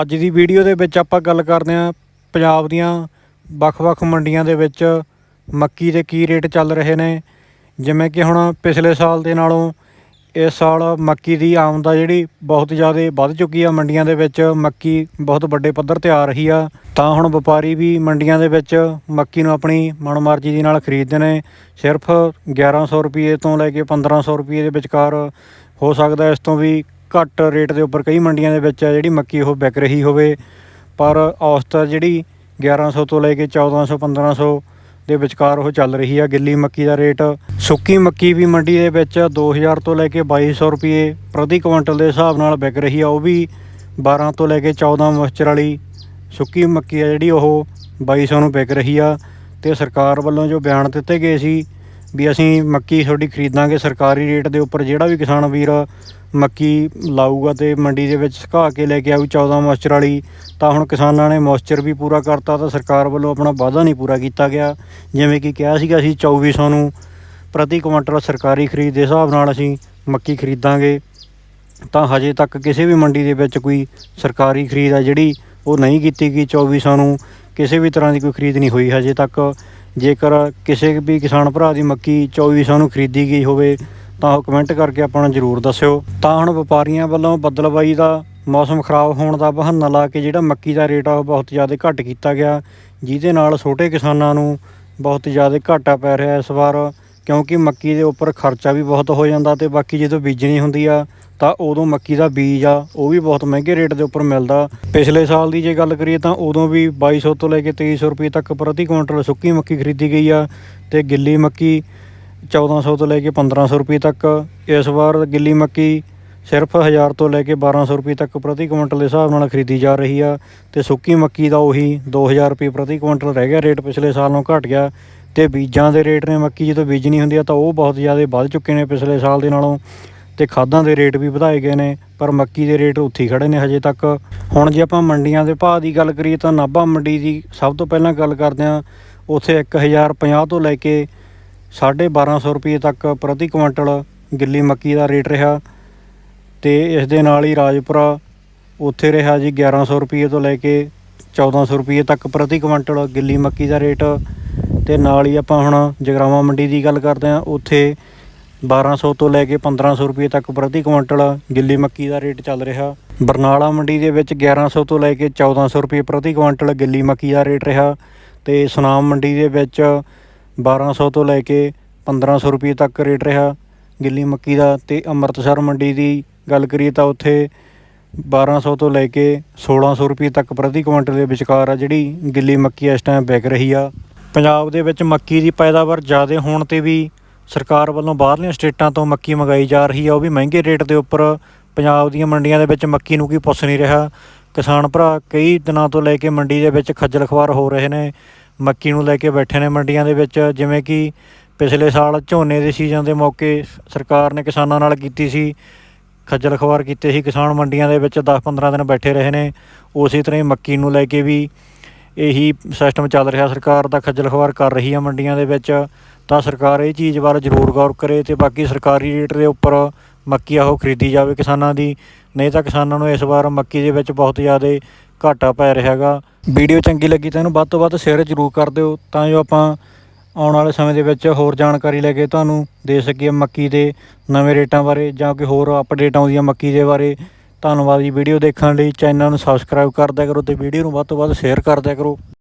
ਅੱਜ ਦੀ ਵੀਡੀਓ ਦੇ ਵਿੱਚ ਆਪਾਂ ਗੱਲ ਕਰਦੇ ਹਾਂ ਪੰਜਾਬ ਦੀਆਂ ਵੱਖ-ਵੱਖ ਮੰਡੀਆਂ ਦੇ ਵਿੱਚ ਮੱਕੀ ਦੇ ਕੀ ਰੇਟ ਚੱਲ ਰਹੇ ਨੇ। ਜਿਵੇਂ ਕਿ ਹੁਣ ਪਿਛਲੇ ਸਾਲ ਦੇ ਨਾਲੋਂ ਇਸ ਸਾਲ ਮੱਕੀ ਦੀ ਆਮਦ ਜਿਹੜੀ ਬਹੁਤ ਜ਼ਿਆਦਾ ਵੱਧ ਚੁੱਕੀ ਆ ਮੰਡੀਆਂ ਦੇ ਵਿੱਚ, ਮੱਕੀ ਬਹੁਤ ਵੱਡੇ ਪੱਧਰ ਤੇ ਆ ਰਹੀ ਆ। ਤਾਂ ਹੁਣ ਵਪਾਰੀ ਵੀ ਮੰਡੀਆਂ ਦੇ ਵਿੱਚ ਮੱਕੀ ਨੂੰ ਆਪਣੀ ਮਨਮਰਜ਼ੀ ਦੇ ਨਾਲ ਖਰੀਦਦੇ ਨੇ। ਸਿਰਫ 1100 ਰੁਪਏ ਤੋਂ ਲੈ ਕੇ 1500 ਰੁਪਏ ਦੇ ਵਿਚਕਾਰ ਹੋ ਸਕਦਾ ਇਸ ਤੋਂ ਵੀ ਘੱਟ ਰੇਟ ਦੇ ਉੱਪਰ ਕਈ ਮੰਡੀਆਂ ਦੇ ਵਿੱਚ ਆ ਜਿਹੜੀ ਮੱਕੀ ਉਹ ਵਿਕ ਰਹੀ ਹੋਵੇ, ਪਰ ਔਸਤ ਜਿਹੜੀ 1100 ਤੋਂ ਲੈ ਕੇ 1400 1500 ਦੇ ਵਿਚਕਾਰ ਉਹ ਚੱਲ ਰਹੀ ਆ ਗਿੱਲੀ ਮੱਕੀ ਦਾ ਰੇਟ। ਸੁੱਕੀ ਮੱਕੀ ਵੀ ਮੰਡੀ ਦੇ ਵਿੱਚ 2000 ਤੋਂ ਲੈ ਕੇ 2200 ਰੁਪਏ ਪ੍ਰਤੀ ਕੁਇੰਟਲ ਦੇ ਹਿਸਾਬ ਨਾਲ ਵਿਕ ਰਹੀ ਆ, ਉਹ ਵੀ 12 ਤੋਂ ਲੈ ਕੇ 14 ਮੋਇਸਚਰ ਵਾਲੀ ਸੁੱਕੀ ਮੱਕੀ ਆ ਜਿਹੜੀ ਉਹ 2200 ਨੂੰ ਵਿਕ ਰਹੀ ਆ। ਤੇ ਸਰਕਾਰ ਵੱਲੋਂ ਜੋ ਬਿਆਨ ਦਿੱਤੇ ਗਏ ਸੀ ਵੀ ਅਸੀਂ ਮੱਕੀ ਤੁਹਾਡੀ ਖਰੀਦਾਂਗੇ ਸਰਕਾਰੀ ਰੇਟ ਦੇ ਉੱਪਰ, ਜਿਹੜਾ ਵੀ ਕਿਸਾਨ ਵੀਰ ਮੱਕੀ ਲਾਊਗਾ ਤੇ ਮੰਡੀ ਦੇ ਵਿੱਚ ਸੁਕਾ ਕੇ ਲੈ ਕੇ ਆਊ 14 ਮੋਇਸਚਰ ਵਾਲੀ, ਤਾਂ ਹੁਣ ਕਿਸਾਨਾਂ ਨੇ ਮੋਇਸਚਰ ਵੀ ਪੂਰਾ ਕਰਤਾ, ਤਾਂ ਸਰਕਾਰ ਵੱਲੋਂ ਆਪਣਾ ਵਾਅਦਾ ਨਹੀਂ ਪੂਰਾ ਕੀਤਾ ਗਿਆ। ਜਿਵੇਂ ਕਿ ਕਿਹਾ ਸੀਗਾ ਅਸੀਂ 2400 ਨੂੰ ਪ੍ਰਤੀ ਕੁਇੰਟਲ ਸਰਕਾਰੀ ਖਰੀਦ ਦੇ ਹਿਸਾਬ ਨਾਲ ਅਸੀਂ ਮੱਕੀ ਖਰੀਦਾਂਗੇ। ਤਾਂ ਹਜੇ ਤੱਕ ਕਿਸੇ ਵੀ ਮੰਡੀ ਦੇ ਵਿੱਚ ਕੋਈ ਸਰਕਾਰੀ ਖਰੀਦ ਆ ਜਿਹੜੀ ਉਹ ਨਹੀਂ ਕੀਤੀ ਗਈ 2400 ਨੂੰ, ਕਿਸੇ ਵੀ ਤਰ੍ਹਾਂ ਦੀ ਕੋਈ ਖਰੀਦ ਨਹੀਂ ਹੋਈ ਹਜੇ ਤੱਕ। ਜੇਕਰ ਕਿਸੇ ਵੀ ਕਿਸਾਨ ਭਰਾ ਦੀ ਮੱਕੀ 2400 ਨੂੰ ਖਰੀਦੀ ਗਈ ਹੋਵੇ, ਤਾਂ ਉਹ ਕਮੈਂਟ ਕਰਕੇ ਆਪਾਂ ਨੂੰ ਜ਼ਰੂਰ ਦੱਸਿਓ। ਤਾਂ ਹੁਣ ਵਪਾਰੀਆਂ ਵੱਲੋਂ ਬੱਦਲਬਾਈ ਦਾ ਮੌਸਮ ਖਰਾਬ ਹੋਣ ਦਾ ਬਹਾਨਾ ਲਾ ਕੇ ਜਿਹੜਾ ਮੱਕੀ ਦਾ ਰੇਟ ਆ ਉਹ ਬਹੁਤ ਜ਼ਿਆਦਾ ਘੱਟ ਕੀਤਾ ਗਿਆ, ਜਿਹਦੇ ਨਾਲ ਛੋਟੇ ਕਿਸਾਨਾਂ ਨੂੰ ਬਹੁਤ ਜ਼ਿਆਦਾ ਘਾਟਾ ਪੈ ਰਿਹਾ ਇਸ ਵਾਰ। ਕਿਉਂਕਿ ਮੱਕੀ ਦੇ ਉੱਪਰ ਖਰਚਾ ਵੀ ਬਹੁਤ ਹੋ ਜਾਂਦਾ ਤੇ ਬਾਕੀ ਜਦੋਂ ਬੀਜਣੀ ਹੁੰਦੀ ਆ, ਤਾਂ ਉਦੋਂ ਮੱਕੀ ਦਾ ਬੀਜ ਆ, ਉਹ ਵੀ ਬਹੁਤ ਮਹਿੰਗੇ ਰੇਟ ਦੇ ਉੱਪਰ ਮਿਲਦਾ। ਪਿਛਲੇ ਸਾਲ ਦੀ ਜੇ ਗੱਲ ਕਰੀਏ ਤਾਂ ਉਦੋਂ ਵੀ 2200 ਤੋਂ ਲੈ ਕੇ 2300 ਰੁਪਏ ਤੱਕ ਪ੍ਰਤੀ ਕੁਇੰਟਲ ਸੁੱਕੀ ਮੱਕੀ ਖਰੀਦੀ ਗਈ ਆ ਤੇ ਗਿੱਲੀ ਮੱਕੀ 1400 ਤੋਂ ਲੈ ਕੇ 1500 ਰੁਪਏ ਤੱਕ। ਇਸ ਵਾਰ ਗਿੱਲੀ ਮੱਕੀ ਸਿਰਫ 1000 ਤੋਂ ਲੈ ਕੇ 1200 ਰੁਪਏ ਤੱਕ ਪ੍ਰਤੀ ਕੁਇੰਟਲ ਦੇ ਹਿਸਾਬ ਨਾਲ ਖਰੀਦੀ ਜਾ ਰਹੀ ਆ ਤੇ ਸੁੱਕੀ ਮੱਕੀ ਦਾ ਉਹੀ 2000 ਰੁਪਏ ਪ੍ਰਤੀ ਕੁਇੰਟਲ ਰਹਿ ਗਿਆ। ਰੇਟ ਪਿਛਲੇ ਸਾਲ ਨਾਲੋਂ ਘਟ ਗਿਆ। ਤੇ ਬੀਜਾਂ ਦੇ ਰੇਟ ਨੇ ਮੱਕੀ ਜਦੋਂ ਬੀਜਣੀ ਹੁੰਦੀ ਆ ਤਾਂ ਉਹ ਬਹੁਤ ਜ਼ਿਆਦਾ ਵੱਧ ਚੁੱਕੇ ਨੇ ਪਿਛਲੇ ਸਾਲ ਦੇ ਨਾਲੋਂ ਤੇ ਖਾਦਾਂ ਦੇ ਰੇਟ ਵੀ ਵਧਾਏ ਗਏ ਨੇ, ਪਰ ਮੱਕੀ ਦੇ ਰੇਟ ਉੱਥੇ ਹੀ ਖੜੇ ਨੇ ਹਜੇ ਤੱਕ। ਹੁਣ ਜੇ ਆਪਾਂ ਮੰਡੀਆਂ ਦੇ ਭਾਅ ਦੀ ਗੱਲ ਕਰੀਏ ਤਾਂ ਨਾਭਾ ਮੰਡੀ ਦੀ ਸਭ ਤੋਂ ਪਹਿਲਾਂ ਗੱਲ ਕਰਦੇ ਹਾਂ, ਉੱਥੇ 1050 ਤੋਂ ਲੈ ਕੇ 1250 ਰੁਪਏ ਤੱਕ ਪ੍ਰਤੀ ਕੁਇੰਟਲ ਗਿੱਲੀ ਮੱਕੀ ਦਾ ਰੇਟ ਰਿਹਾ ਤੇ ਇਸ ਦੇ ਨਾਲ ਹੀ ਰਾਜਪੁਰਾ ਉੱਥੇ ਰਿਹਾ ਜੀ 1100 ਰੁਪਏ ਤੋਂ ਲੈ ਕੇ 1400 ਰੁਪਏ ਤੱਕ ਪ੍ਰਤੀ ਕੁਇੰਟਲ ਗਿੱਲੀ ਮੱਕੀ ਦਾ ਰੇਟ। ਤੇ ਨਾਲ ਹੀ ਆਪਾਂ ਹੁਣ ਜਗਰਾਵਾਂ ਮੰਡੀ ਦੀ ਗੱਲ ਕਰਦੇ ਹਾਂ, ਉੱਥੇ 1200 ਤੋਂ ਲੈ ਕੇ 1500 ਰੁਪਏ ਤੱਕ ਪ੍ਰਤੀ ਕੁਇੰਟਲ ਗਿੱਲੀ ਮੱਕੀ ਦਾ ਰੇਟ ਚੱਲ ਰਿਹਾ। ਬਰਨਾਲਾ ਮੰਡੀ ਦੇ ਵਿੱਚ 1100 ਤੋਂ ਲੈ ਕੇ 1400 ਰੁਪਏ ਪ੍ਰਤੀ ਕੁਇੰਟਲ ਗਿੱਲੀ ਮੱਕੀ ਦਾ ਰੇਟ ਰਿਹਾ ਤੇ ਸੁਨਾਮ ਮੰਡੀ ਦੇ ਵਿੱਚ 1200 ਤੋਂ ਲੈ ਕੇ 1500 ਰੁਪਏ ਤੱਕ ਰੇਟ ਰਿਹਾ ਗਿੱਲੀ ਮੱਕੀ ਦਾ ਤੇ ਅੰਮ੍ਰਿਤਸਰ ਮੰਡੀ ਦੀ ਗੱਲ ਕਰੀਏ ਤਾਂ ਉੱਥੇ 1200 ਤੋਂ ਲੈ ਕੇ 1600 ਰੁਪਏ ਤੱਕ ਪ੍ਰਤੀ ਕੁਇੰਟਲ ਦੇ ਵਿਚਕਾਰ ਆ ਜਿਹੜੀ ਗਿੱਲੀ ਮੱਕੀ ਇਸ ਟਾਈਮ ਵਿਕ ਰਹੀ ਆ। ਪੰਜਾਬ ਦੇ ਵਿੱਚ ਮੱਕੀ ਦੀ ਪੈਦਾਵਾਰ ਜ਼ਿਆਦਾ ਹੋਣ ਤੇ ਵੀ ਸਰਕਾਰ ਵੱਲੋਂ ਬਾਹਰਲੀਆਂ ਸਟੇਟਾਂ ਤੋਂ ਮੱਕੀ ਮੰਗਾਈ ਜਾ ਰਹੀ ਆ, ਉਹ ਵੀ ਮਹਿੰਗੇ ਰੇਟ ਦੇ ਉੱਪਰ ਪੰਜਾਬ ਦੀਆਂ ਮੰਡੀਆਂ ਦੇ ਵਿੱਚ ਮੱਕੀ ਨੂੰ ਕੋਈ ਪੁੱਛ ਨਹੀਂ ਰਿਹਾ। ਕਿਸਾਨ ਭਰਾ, ਕਈ ਦਿਨਾਂ ਤੋਂ ਲੈ ਕੇ ਮੰਡੀ ਦੇ ਵਿੱਚ ਖੱਜਲ ਖਵਾਰ ਹੋ ਰਹੇ ਨੇ, ਮੱਕੀ ਨੂੰ ਲੈ ਕੇ ਬੈਠੇ ਨੇ ਮੰਡੀਆਂ ਦੇ ਵਿੱਚ, ਜਿਵੇਂ ਕਿ ਪਿਛਲੇ ਸਾਲ ਝੋਨੇ ਦੇ ਸੀਜ਼ਨ ਦੇ ਮੌਕੇ ਸਰਕਾਰ ਨੇ ਕਿਸਾਨਾਂ ਨਾਲ ਕੀਤੀ ਸੀ, ਖੱਜਲ ਖਵਾਰ ਕੀਤੇ ਸੀ, ਕਿਸਾਨ ਮੰਡੀਆਂ ਦੇ ਵਿੱਚ 10-15 ਦਿਨ ਬੈਠੇ ਰਹੇ ਨੇ, ਉਸੇ ਤਰ੍ਹਾਂ ਹੀ ਮੱਕੀ ਨੂੰ ਲੈ ਕੇ ਵੀ ਇਹੀ ਸਿਸਟਮ ਚੱਲ ਰਿਹਾ, ਸਰਕਾਰ ਦਾ ਖੱਜਲ ਖਵਾਰ ਕਰ ਰਹੀ ਆ ਮੰਡੀਆਂ ਦੇ ਵਿੱਚ, ਤਾਂ ਸਰਕਾਰ ਇਹ ਚੀਜ਼ ਬਾਰੇ ਜ਼ਰੂਰ ਗੌਰ ਕਰੇ ਤੇ ਬਾਕੀ ਸਰਕਾਰੀ ਰੇਟ ਦੇ ਉੱਪਰ ਮੱਕੀ ਆਹੋ ਖਰੀਦੀ ਜਾਵੇ ਕਿਸਾਨਾਂ ਦੀ, ਨਹੀਂ ਤਾਂ ਕਿਸਾਨਾਂ ਨੂੰ ਇਸ ਵਾਰ ਮੱਕੀ ਦੇ ਵਿੱਚ ਬਹੁਤ ਜ਼ਿਆਦਾ ਘਾਟਾ ਪੈ ਰਿਹਾ ਹੈਗਾ। ਵੀਡੀਓ ਚੰਗੀ ਲੱਗੀ ਤਾਂ ਇਹਨੂੰ ਵੱਧ ਤੋਂ ਵੱਧ ਸ਼ੇਅਰ ਜ਼ਰੂਰ ਕਰ ਦਿਓ, ਤਾਂ ਜੋ ਆਪਾਂ ਆਉਣ ਵਾਲੇ ਸਮੇਂ ਦੇ ਵਿੱਚ ਹੋਰ ਜਾਣਕਾਰੀ ਲੈ ਕੇ ਤੁਹਾਨੂੰ ਦੇ ਸਕੀਏ ਮੱਕੀ ਦੇ ਨਵੇਂ ਰੇਟਾਂ ਬਾਰੇ ਜਾਂ ਕੋਈ ਹੋਰ ਅਪਡੇਟ ਆਉਂਦੀਆਂ ਮੱਕੀ ਦੇ ਬਾਰੇ। ਧੰਨਵਾਦ ਜੀ। ਵੀਡੀਓ ਦੇਖਣ ਲਈ ਚੈਨਲ ਨੂੰ ਸਬਸਕ੍ਰਾਈਬ ਕਰ ਦਿਆ ਕਰੋ ਤੇ ਵੀਡੀਓ ਨੂੰ ਵੱਧ ਤੋਂ ਵੱਧ ਸ਼ੇਅਰ ਕਰ ਦਿਆ ਕਰੋ।